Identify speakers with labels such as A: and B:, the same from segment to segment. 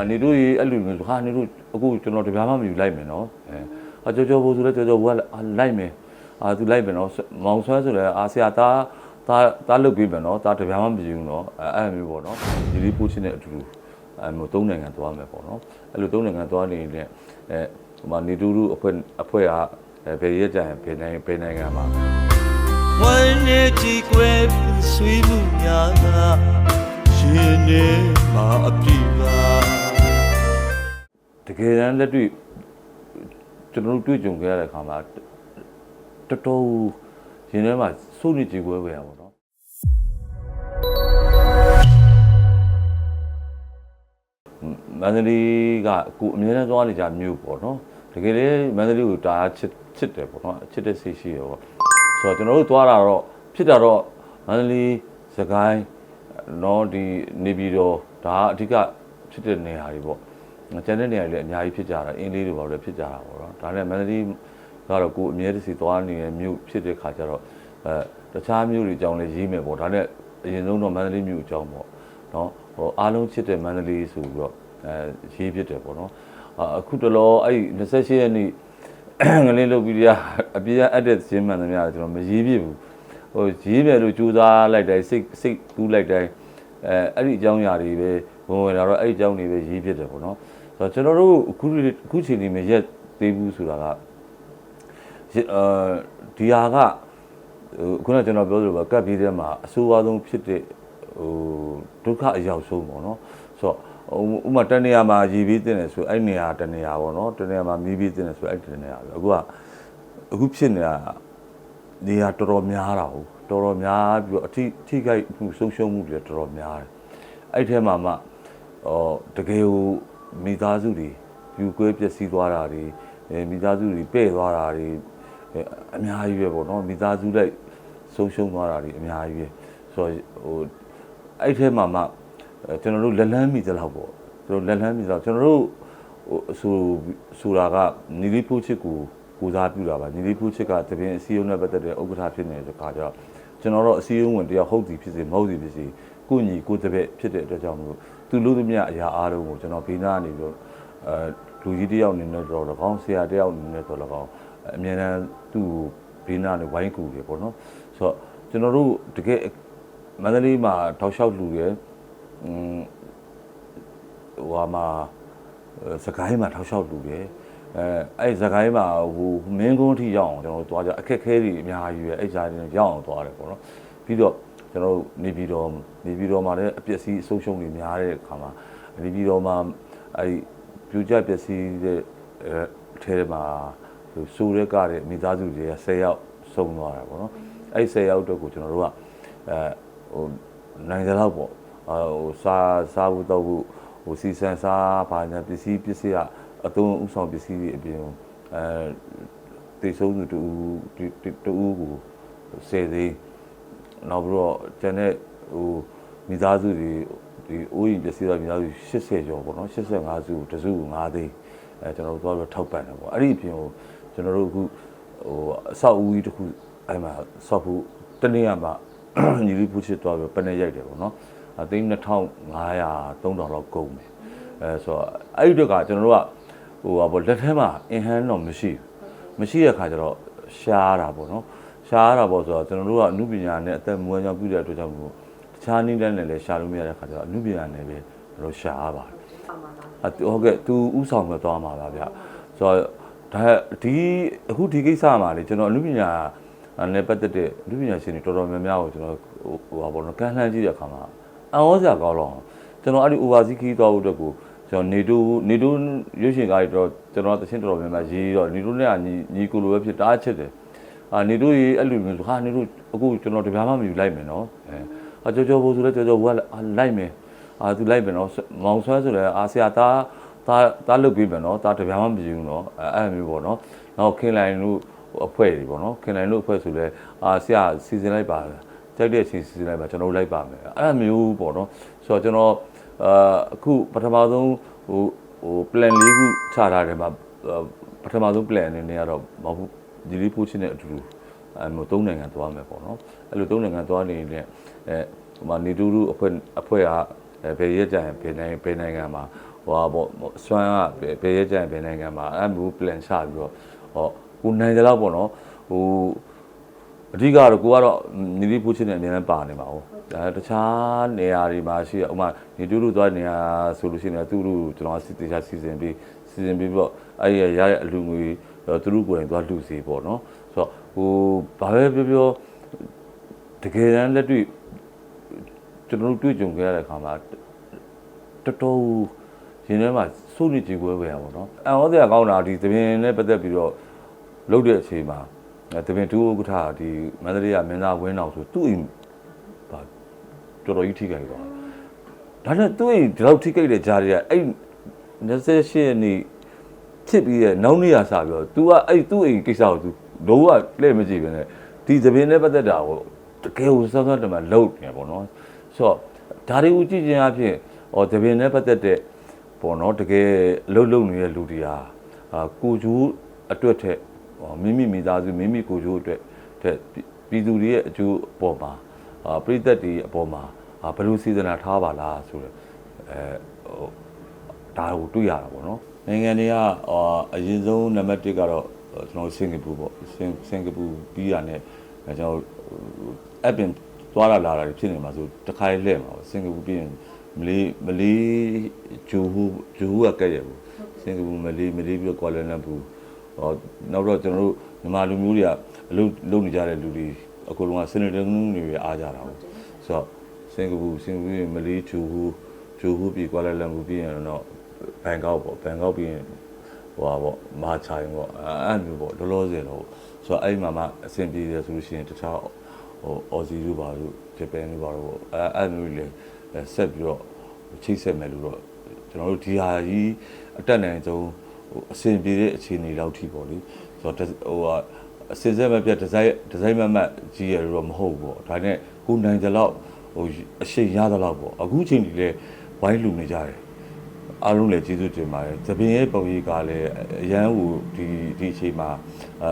A: အာနေတို့ရေးအဲ့လိုမျိုးဟာနေတို့အခုကျွန်တော်တပြားမှမယူလိုက်မယ်နော်အဲအာကြောကြောဘိုးဆိုလဲကြောကြောဘိုးကလည်းအာလိုက်မယ်အာသူလိုက်မယ်နော်မောင်ဆွဲဆိုလဲအာဆရာသားသားသားလုတ်ပြီးမယ်နော်သားတပြားမှမယူဘူးနော်အဲအဲ့လိုမျိုးပေါ့နော်ဒီလေးပို့ချင်းတဲ့အတူတူအဲမျိုးသုံးနိုင်ငံသွားမယ်ပေါ့နော်အဲ့လိုသုံးနိုင်ငံသွားနေရင်အဲဟိုမှာနေတို့အဖွဲ့အဖွဲ့ကအဲဘယ်ရက်ကြရင်ဘယ်နိုင်ငံဘယ်နိုင်ငံမှာ
B: ဝမ်းနေကြည်ကွယ်ပြီးဆွေးမှုများသာရှင်နေမှာအပြည့်ပါ
A: တ ကယ်တမ်းလက်တွေ့ကျွန်တော်တို့တွေ့ကြုံခဲ့ရတဲ့အခါမှာတော်တော်ရင်ထဲမှာစိုးရိမ်ကြည်ကွဲပဲရပါတော့မန္တလေးကအခုအများနဲ့သွားနေကြမြို့ပေါ့နော်တကယ်လေမန္တလေးကိုဒါချစ်ချစ်တယ်ပေါ့နော်ချစ်တဲ့စိတ်ရှိရပေါ့ဆိုတော့ကျွန်တော်တို့သွားတာတော့ဖြစ်တာတော့မန္တလေးစကိုင်းနော်ဒီနေပြည်တော်ဒါအဓိကဖြစ်တဲ့နေရာတွေပေါ့ ကျန်တဲ့နေရာတွေလည်းအများကြီးဖြစ်ကြတာအင်းလေးတွေပါလို့ဖြစ်ကြတာပေါ့နော်ဒါနဲ့မန္တလေးကတော့ကိုယ်အမြဲတစေသွားနေတဲ့မြို့ဖြစ်တဲ့ခါကျတော့အဲတခြားမြို့တွေအကြောင်းလည်းရေးမယ်ပေါ့ဒါနဲ့အရင်ဆုံးတော့မန္တလေးမြို့အကြောင်းပေါ့နော်ဟိုအားလုံးချစ်တဲ့မန္တလေးဆိုပြီးတော့အဲရေးဖြစ်တယ်ပေါ့နော်အခုတလောအဲ့28ရက်နေ့ငလင်းလုပ်ပြီးရအပြည့်အပ်တဲ့ဇင်းမှန်သမျှကျွန်တော်မရေးပြဘူးဟိုရေးမယ်လို့ကြိုးစားလိုက်တိုင်းစိတ်စိတ်ကူးလိုက်တိုင်းအဲအဲ့ဒီအကြောင်းအရာတွေပဲဝင်ဝင်လာတော့အဲ့ဒီအကြောင်းတွေပဲရေးဖြစ်တယ်ပေါ့နော်ဆို တော့ကျွန်တော်တို့အခုအခုချိန်ဒီမရက်သေးဘူးဆိုတာကအဲဒီဟာကဟိုခုနကကျွန်တော်ပြောသလိုပဲကပ်ပြီးတဲ့မှာအဆိုးအဝါဆုံးဖြစ်တဲ့ဟိုဒုက္ခအရောက်ဆုံးပေါ့နော်ဆိုတော့ဥမာတနေရာမှာရည်ပြီးတင်တယ်ဆိုအဲ့နေရာတနေရာပေါ့နော်တနေရာမှာမီးပြီးတင်တယ်ဆိုအဲ့တနေရာပဲအခုကအခုဖြစ်နေတာနေရာတော်တော်များတာဟုတ်တော်တော်များပြီးတော့အထိထိခိုက်မှုဆုံးရှုံးမှုတွေတော်တော်များတယ်အဲ့ထဲမှာမှဟောတကယ်ကို မိသားစုတွေယူကွဲပျက်စီးသွားတာတွေအဲမိသားစုတွေပဲ့သွားတာတွေအဲအများကြီးပဲပေါ့နော်မိသားစုလိုက်ဆုံးရှုံးသွားတာတွေအများကြီးပဲဆိုတော့ဟိုအဲ့ထဲမှာမှအဲကျွန်တော်တို့လက်လန်းမိသလောက်ပေါ့ကျွန်တော်လက်လန်းမိသလောက်ကျွန်တော်တို့ဟိုဆိုဆိုတာကနီလီဖိုးချစ်ကိုကိုစားပြုတာပါနီလီဖိုးချစ်ကတပင်အစည်းအဝေးနဲ့ပတ်သက်တဲ့ဥက္ကဋ္ဌဖြစ်နေတဲ့အခါကျတော့ကျွန်တော်တို့အစည်းအဝေးဝင်တယောက်ဟုတ်သည်ဖြစ်စေမဟုတ်သည်ဖြစ်စေကိုညီကိုတပည့်ဖြစ်တဲ့အတွက်ကြောင့်မလို့ သူလို့သမျှအရာအားလုံးကိုကျွန်တော်ဘေးနားနေပြီးတော့အဲလူကြီးတယောက်အနေနဲ့တော့၎င်းဆရာတယောက်အနေနဲ့တော့၎င်းအမြဲတမ်းသူ့ကိုဘေးနားနေဝိုင်းကူတယ်ပေါ့နော်ဆိုတော့ကျွန်တော်တို့တကယ်မန္တလေးမှာထောက်လျှောက်လူရယ်อืมဟိုဟာမှာစကိုင်းမှာထောက်လျှောက်လူရယ်အဲအဲ့စကိုင်းမှာဟိုမင်းကုန်းထိရောက်အောင်ကျွန်တော်တို့သွားကြအခက်ခဲတွေအများကြီးပဲအဲ့ကြားတွေရောက်အောင်သွားတယ်ပေါ့နော်ပြီးတော့ ကျွန်တော်တို့နေပြည်တော်နေပြည်တော်မှာလည်းအပျက်စီးအဆုံးရှုံးတွေများတဲ့အခါမှာနေပြည်တော်မှာအဲ့ပြူကျပျက်စီးတဲ့အဲထဲမှာဟိုစိုးရဲကတဲ့မိသားစုတွေက10ယောက်ဆုံးသွားတာပေါ့နော်အဲ့10ယောက်အတွက်ကိုကျွန်တော်တို့ကအဲဟိုနိုင်တဲ့လောက်ပေါ့ဟိုစားစားဖို့တော့ဖို့ဟိုစီဆန်စားဘာညာပစ္စည်းပစ္စည်းကအသုံးဥဆောင်ပစ္စည်းတွေအပြင်အဲတေဆုံးသူတူတူကိုဆယ်သိန်း နောက်ပြီးတော့ကျန်တဲ့ဟိုမိသားစုတွေဒီအိုးရင်ပစ္စည်းတွေမိသားစု80ကျော်ပေါ့နော်85စုတစု9သိန်းအဲကျွန်တော်တို့သွားပြီးထောက်ပံ့တယ်ပေါ့အဲ့ဒီအပြင်ကိုကျွန်တော်တို့အခုဟိုအဆောက်အဦကြီးတစ်ခုအဲ့မှာဆောက်ဖို့တနေ့ကမှညီလေးဖူးချစ်သွားပြီးပနေရိုက်တယ်ပေါ့နော်အသိန်း2500 3000လောက်ကုန်တယ်အဲဆိုတော့အဲ့ဒီတော့ကကျွန်တော်တို့ကဟိုဟာပေါ့လက်ထဲမှာအင်ဟန်တော့မရှိဘူးမရှိတဲ့ခါကျတော့ရှားတာပေါ့နော် ရှားတာပေါ့ဆိုတော့ကျွန်တော်တို့ကအမှုပညာနဲ့အသက်မွေးကြောင်ပြုတဲ့အတွက်ကြောင့်မို့တခြားနည်းလမ်းနဲ့လည်းရှားလို့မရတဲ့ခါကျတော့အမှုပညာနဲ့ပဲကျွန်တော်ရှားပါတယ်အဟုတ်ကဲ့သူဥဆောင်မသွားမှာပါဗျဆိုတော့ဒါဒီအခုဒီကိစ္စမှာလေကျွန်တော်အမှုပညာနဲ့ပတ်သက်တဲ့အမှုပညာရှင်တွေတော်တော်များများကိုကျွန်တော်ဟိုဟာပေါ့နော်ကန့်လှမ်းကြည့်တဲ့အခါမှာအံ့ဩစရာကောင်းတော့ကျွန်တော်အဲ့ဒီ overseas ခီးသွားဖို့အတွက်ကိုကျွန်တော်နေတိုးနေတိုးရွှေရှင်ကားကြီးတော့ကျွန်တော်တချင်းတော်တော်များများရေးတော့နေတိုးနဲ့ကညီညီကိုလိုပဲဖြစ်တားချစ်တယ် အာနေတိုးရေးအဲ့လိုမျိုးဟာနေတိုးအခုကျွန်တော်တပြားမှမယူလိုက်မယ်နော်အဲအကြောကြောဘိုးဆိုလဲကြောကြောဘိုးကလိုက်မယ်အာသူလိုက်မယ်နော်မောင်ဆွဲဆိုလဲအာဆရာသားသားသားလုတ်ပြီးမယ်နော်သားတပြားမှမယူဘူးနော်အဲအဲ့လိုမျိုးပေါ့နော်နောက်ခင်လိုင်တို့အဖွဲ့တွေပေါ့နော်ခင်လိုင်တို့အဖွဲ့ဆိုလဲအာဆရာစီစဉ်လိုက်ပါကြိုက်တဲ့အချိန်စီစဉ်လိုက်ပါကျွန်တော်လိုက်ပါမယ်အဲ့လိုမျိုးပေါ့နော်ဆိုတော့ကျွန်တော်အာအခုပထမဆုံးဟိုဟို plan လေးခုချထားတယ်မှာပထမဆုံး plan အနေနဲ့ကတော့မဟုတ် ဒီလေးပို့ချင်းတဲ့အတူတူအဲမျိုးသုံးနိုင်ငံသွားမယ်ပေါ့နော်အဲ့လိုသုံးနိုင်ငံသွားနေရင်လည်းအဲဟိုမှာနေတူတူအဖွဲ့အဖွဲ့ကအဲဘယ်ရက်ကြရင်ဘယ်နိုင်ငံဘယ်နိုင်ငံမှာဟိုဟာပေါ့စွမ်းကဘယ်ဘယ်ရက်ကြရင်ဘယ်နိုင်ငံမှာအဲ့မျိုး plan ချပြီးတော့ဟောကိုနိုင်တယ်လို့ပေါ့နော်ဟိုအဓိကတော့ကိုကတော့နီလီပူချင်းနဲ့အများနဲ့ပါနေပါဦးအဲတခြားနေရာတွေမှာရှိရဥမာနေတူတူသွားနေရာဆိုလို့ရှိရင်သူတို့ကျွန်တော်စီတေချာစီစဉ်ပြီးစီစဉ်ပြီးတော့အဲ့ရရတဲ့အလူငွေ သူတို့ကိုယ်တိုင်သွားလှူစီပေါ့နော်ဆိုတော့ဟိုဘာပဲပြောပြောတကယ်တမ်းလက်တွေ့ကျွန်တော်တို့တွေ့ကြုံခဲ့ရတဲ့အခါမှာတော်တော်ရင်ထဲမှာစိုးနေကြွယ်ပဲရပါတော့အံဩစရာကောင်းတာဒီသဘင်နဲ့ပတ်သက်ပြီးတော့လုပ်တဲ့အချိန်မှာသဘင်ဒူဥက္ကဋ္ဌဒီမန္တလေးကမင်းသားဝင်းအောင်ဆိုသူ့အိမ်ဘာတော်တော်ကြီးထိခိုက်သွားဒါနဲ့သူ့အိမ်ဒီလောက်ထိခိုက်တဲ့ကြားတွေကအဲ့28ရက်နေ့ ဖြစ်ပြီးရဲ့နောက်နေ့ကစပြီးတော့ तू ကအဲ့သူ့အိမ်ကိစ္စကို तू လုံးဝလှည့်မကြည့်ပဲနဲ့ဒီသဘင်နဲ့ပတ်သက်တာကိုတကယ်ကိုစောစောတမလှုပ်နေပေါ့နော်ဆိုတော့ဒါတွေကိုကြည့်ခြင်းအဖြစ်ဟောသဘင်နဲ့ပတ်သက်တဲ့ပေါ့နော်တကယ်လှုပ်လှုပ်နေတဲ့လူတွေဟာအာကိုကျိုးအတွက်ထက်ဟောမိမိမိသားစုမိမိကိုကျိုးအတွက်တဲ့ပြည်သူတွေရဲ့အကျိုးအပေါ်မှာအာပြည်သက်တွေအပေါ်မှာအာဘယ်လိုစီစဉ်တာထားပါလားဆိုတော့အဲဟိုဒါကိုတွေ့ရတာပေါ့နော် နိုင်ငံတွေကအာအရင်ဆုံးနံပါတ်1ကတော့ကျွန်တော်စင်ကာပူပေါ့စင်စင်ကာပူပြီးရတဲ့ကျွန်တော်အပင်သွားလာလာတာတွေဖြစ်နေမှာဆိုတခါလေးလှည့်မှာပေါ့စင်ကာပူပြီးရင်မလေးမလေးဂျိုဟူဂျိုဟူကကဲ့ရဘူးစင်ကာပူမလေးမလေးပြီးတော့ကွာလာလမ်ပူဟောနောက်တော့ကျွန်တော်တို့မြန်မာလူမျိုးတွေကအလုပ်လုပ်နေကြတဲ့လူတွေအကုန်လုံးကစနေတန်းတွေပဲအားကြတာပေါ့ဆိုတော့စင်ကာပူစင်ကာပူပြီးရင်မလေးဂျိုဟူဂျိုဟူပြီးကွာလာလမ်ပူပြီးရင်တော့ ဘန်ကောက်ပေါ့ဘန်ကောက်ပြီးရင်ဟိုပါပေါ့မာချိုင်ပေါ့အဲအဲ့မျိုးပေါ့လောလောဆယ်တော့ဆိုတော့အဲ့မှာမှအဆင်ပြေတယ်ဆိုလို့ရှိရင်တခြားဟိုအော်စီတို့ပါတို့ဂျပန်တို့ပါတို့အဲအဲ့မျိုးလေဆက်ပြီးတော့ချိတ်ဆက်မယ်လို့တော့ကျွန်တော်တို့ဒီဟာကြီးအတက်နိုင်ဆုံးဟိုအဆင်ပြေတဲ့အခြေအနေလောက်ထိပေါ့လေဆိုတော့ဟိုကအစင်စက်မပြတ်ဒီဇိုင်းဒီဇိုင်းမမတ်ကြီးရတော့မဟုတ်ဘူးပေါ့ဒါနဲ့ကိုနိုင်တဲ့လောက်ဟိုအရှိန်ရတဲ့လောက်ပေါ့အခုချိန်ဒီလေဝိုင်းလူနေကြတယ် အားလုံးလည်းကျေးဇူးတင်ပါတယ်။သပင်ရဲ့ပုံရိပ်ကလည်းအရန်ဟိုဒီဒီအချိန်မှာအဲ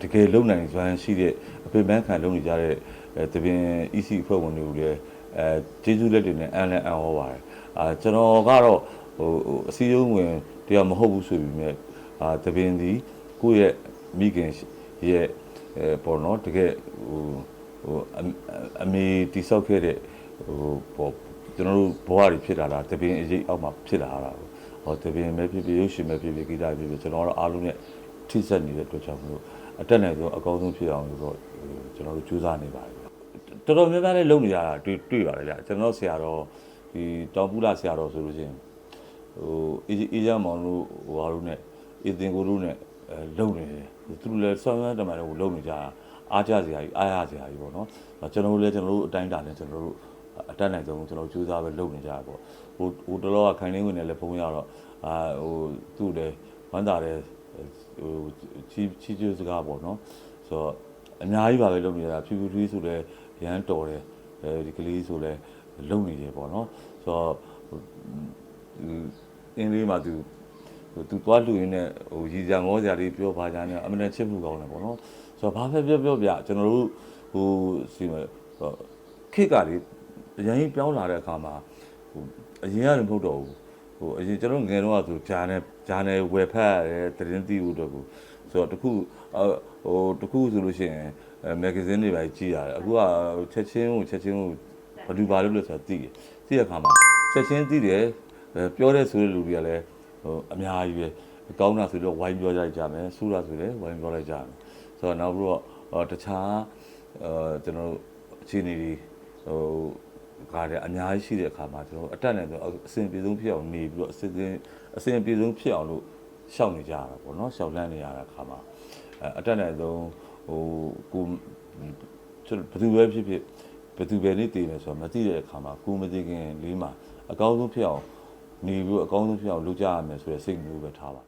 A: တကယ်လုံနိုင်စွမ်းရှိတဲ့အပေပန်းခံလုံနေကြတဲ့အဲသပင် EC အဖွဲ့ဝင်တွေကိုလည်းအဲကျေးဇူးလက်တွေနဲ့အန်လည်းအန်ဟောပါတယ်။အာကျွန်တော်ကတော့ဟိုဟိုအစည်းအရုံးဝင်တရားမဟုတ်ဘူးဆိုပြီးမြဲအာသပင်ဒီကိုယ့်ရဲ့မိခင်ရဲ့အဲပေါ်တော့တကယ်ဟိုဟိုအအမေတိဆောက်ခဲ့တဲ့ဟိုပေါ် ကျွန်တော်တို့ဘဝတွေဖြစ်လာတာတပင်အရေးအောက်မှာဖြစ်လာတာပေါ့ဟောတပင်ပဲဖြစ်ဖြစ်ရုပ်ရှင်ပဲဖြစ်ဖြစ်ဂီတပဲဖြစ်ဖြစ်ကျွန်တော်တို့အားလုံးနဲ့ထိစပ်နေတဲ့အတွက်ကြောင့်မလို့အတက်နိုင်ဆုံးအကောင်းဆုံးဖြစ်အောင်လို့တော့ကျွန်တော်တို့ကြိုးစားနေပါတယ်တော်တော်များများလည်းလုပ်နေရတာတွေ့တွေ့ပါတယ်ဗျကျွန်တော်ဆရာတော်ဒီတောင်ပူလာဆရာတော်ဆိုလို့ချင်းဟိုအေးအေးရမောင်တို့ဟိုဟာတို့နဲ့အေးတင်ကိုတို့နဲ့အဲလုပ်နေတယ်သူတို့လည်းဆောင်းရမ်းတမန်တို့လုပ်နေကြတာအားကြစရာကြီးအားရစရာကြီးပေါ့နော်ကျွန်တော်တို့လည်းကျွန်တော်တို့အတိုင်းတာနဲ့ကျွန်တော်တို့ အတက်နိုင်ဆုံးကျွန်တော်ကြိုးစားပဲလုပ်နေကြတာပေါ့ဟိုဟိုတလောကခိုင်လင်းဝင်နဲ့လည်းဖုန်းရတော့အာဟိုသူ့လည်းဝမ်းသာတယ်ဟိုချီချီကျိုးစကားပေါ့နော်ဆိုတော့အများကြီးပါပဲလုပ်နေကြတာဖြူဖြူထွေးဆိုလည်းရမ်းတော်တယ်အဲဒီကလေးဆိုလည်းလုပ်နေတယ်ပေါ့နော်ဆိုတော့အင်းလေးမှာသူဟိုသူသွားလူရင်းနဲ့ဟိုရည်စံမောစရာလေးပြောပါကြတယ်အမှန်တန်ချစ်မှုကောင်းတယ်ပေါ့နော်ဆိုတော့ဘာပဲပြောပြောပြကျွန်တော်တို့ဟိုစီမခေတ်ကလေး အရင်ကြီးပြောင်းလာတဲ့အခါမှာဟိုအရင်ကလည်းမဟုတ်တော့ဘူးဟိုအရင်ကျွန်တော်ငယ်တော့ဆိုဂျာနယ်ဂျာနယ်ဝယ်ဖတ်ရတယ်သတင်းသိဖို့တော့ကိုဆိုတော့တခုဟိုတခုဆိုလို့ရှိရင်အဲမဂ္ဂဇင်းတွေပဲကြည့်ရတယ်အခုကချက်ချင်းကိုချက်ချင်းကိုဘာလို့ဘာလို့လဲဆိုတော့သိတယ်သိတဲ့အခါမှာချက်ချင်းသိတယ်ပြောတဲ့ဆိုတဲ့လူတွေကလည်းဟိုအများကြီးပဲကောင်းတာဆိုတော့ဝိုင်းပြောကြကြမယ်ဆူတာဆိုလည်းဝိုင်းပြောလိုက်ကြမယ်ဆိုတော့နောက်ပြီးတော့တခြားအဲကျွန်တော်အခြေအနေတွေဟို ကားတဲ့အများကြီးရှိတဲ့အခါမှာကျွန်တော်အတက်နဲ့ဆိုအစဉ်ပြေဆုံးဖြစ်အောင်နေပြီးတော့အစဉ်အစဉ်ပြေဆုံးဖြစ်အောင်လို့ရှောက်နေကြရတာပေါ့နော်ရှောက်လန်းနေရတဲ့အခါမှာအဲအတက်နဲ့ဆုံးဟိုကိုကျွန်တော်ဘယ်သူပဲဖြစ်ဖြစ်ဘယ်သူပဲနေတည်မယ်ဆိုတော့မသိတဲ့အခါမှာကိုမသိခင်လေးမှာအကောင်းဆုံးဖြစ်အောင်နေပြီးအကောင်းဆုံးဖြစ်အောင်လုပ်ကြရမယ်ဆိုတဲ့စိတ်မျိုးပဲထားပါ